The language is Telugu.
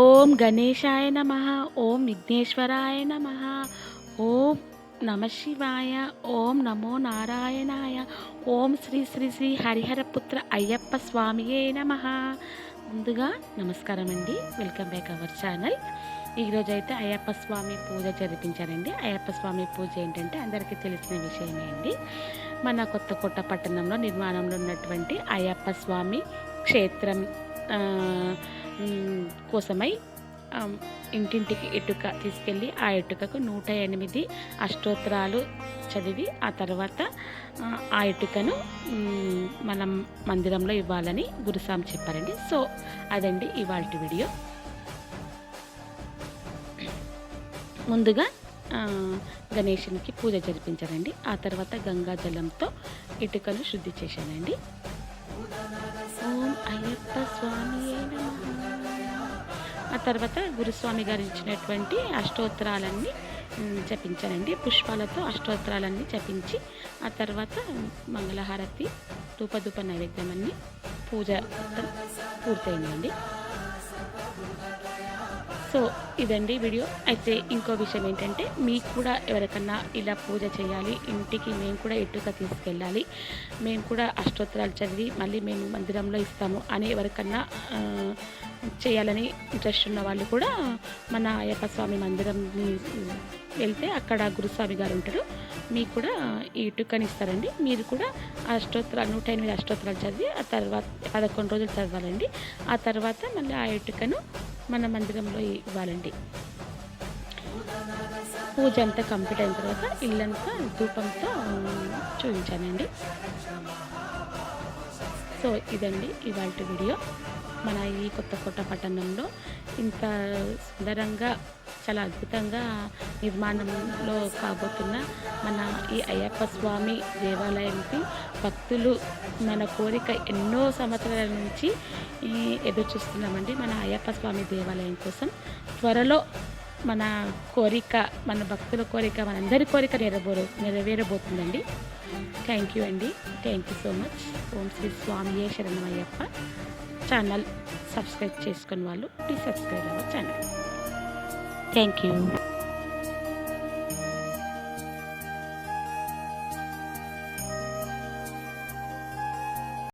ఓం గణేశాయ నమ ఓం విఘ్నేశ్వరాయ నమ ఓం నమ శివాయ ఓం నమో నారాయణాయ ఓం శ్రీ శ్రీ శ్రీ హరిహరపుత్ర అయ్యప్ప స్వామియే నమ. ముందుగా నమస్కారం అండి. Welcome back our channel. ఈరోజు అయితే అయ్యప్ప స్వామి పూజ జరిపించారండి. అయ్యప్ప స్వామి పూజ ఏంటంటే అందరికీ తెలిసిన విషయమే అండి. మన కొత్తకోట పట్టణంలో నిర్మాణంలో ఉన్నటువంటి అయ్యప్ప స్వామి క్షేత్రం కోసమై ఇంటింటికి ఇటుక తీసుకెళ్ళి ఆ ఇటుకకు నూట ఎనిమిది అష్టోత్తరాలు చదివి ఆ తర్వాత ఆ, ఇటుకను మనం మందిరంలో ఇవ్వాలని గురుస్వామి చెప్పారండి. సో అదండి ఇవాళ వీడియో. ముందుగా గణేషునికి పూజ జరిపించానండి ఆ తర్వాత గంగా జలంతో ఇటుకను శుద్ధి చేశానండి. ఓం అయ్యప్ప స్వామి ఆ తర్వాత గురుస్వామి గారు ఇచ్చినటువంటి అష్టోత్తరాలన్నీ మ్, జపించానండి పుష్పాలతో అష్టోత్తరాలన్నీ జపించి ఆ తర్వాత మంగళహారతి ధూపధూప నైవేద్యం అన్ని పూజ పూర్తయిందండి. సో ఇదండి వీడియో. అయితే ఇంకో విషయం ఏంటంటే మీకు కూడా ఎవరికన్నా ఇలా పూజ చేయాలి ఇంటికి మేము కూడా ఎటుక తీసుకెళ్ళాలి మేము కూడా అష్టోత్తరాలు చదివి మళ్ళీ మేము మందిరంలో ఇస్తాము అని ఎవరికన్నా చేయాలని ఇంట్రెస్ట్ ఉన్న వాళ్ళు కూడా మన అయ్యప్ప స్వామి మందిరంని వెళ్తే అక్కడ గురుస్వామి గారు ఉంటారు. మీకు కూడా ఈ ఇటుకని ఇస్తారండి. మీరు కూడా అష్టోత్తరాలు నూట ఎనిమిది అష్టోత్తరాలు చదివి ఆ తర్వాత పదకొండు రోజులు చదవాలండి. ఆ తర్వాత మళ్ళీ ఆ ఇటుకను మన మందిరంలో ఇవ్వాలండి. పూజ అంతా కంప్లీట్ అయిన తర్వాత ఇల్లంతా ధూపంతో చూపించానండి. సో ఇదండి ఇవాళ వీడియో. మన ఈ కొత్తకోట పట్టణంలో ఇంత సుందరంగా చాలా అద్భుతంగా నిర్మాణంలో కాబోతున్న మన ఈ అయ్యప్ప స్వామి దేవాలయానికి భక్తులు మన కోరిక ఎన్నో సంవత్సరాల నుంచి ఎదురుచూస్తున్నామండి ఎదురు చూస్తున్నామండి మన అయ్యప్ప స్వామి దేవాలయం కోసం. త్వరలో మన కోరిక మన భక్తుల కోరిక మనందరి కోరిక నెరవేర నెరవేరబోతుందండి. థ్యాంక్ యూ అండి. థ్యాంక్ యూ సో మచ్ ఓం శ్రీ స్వామియే శరణమయ్యప్ప. ఛానల్ సబ్స్క్రైబ్ చేసుకుని వాళ్ళు please subscribe our channel thank you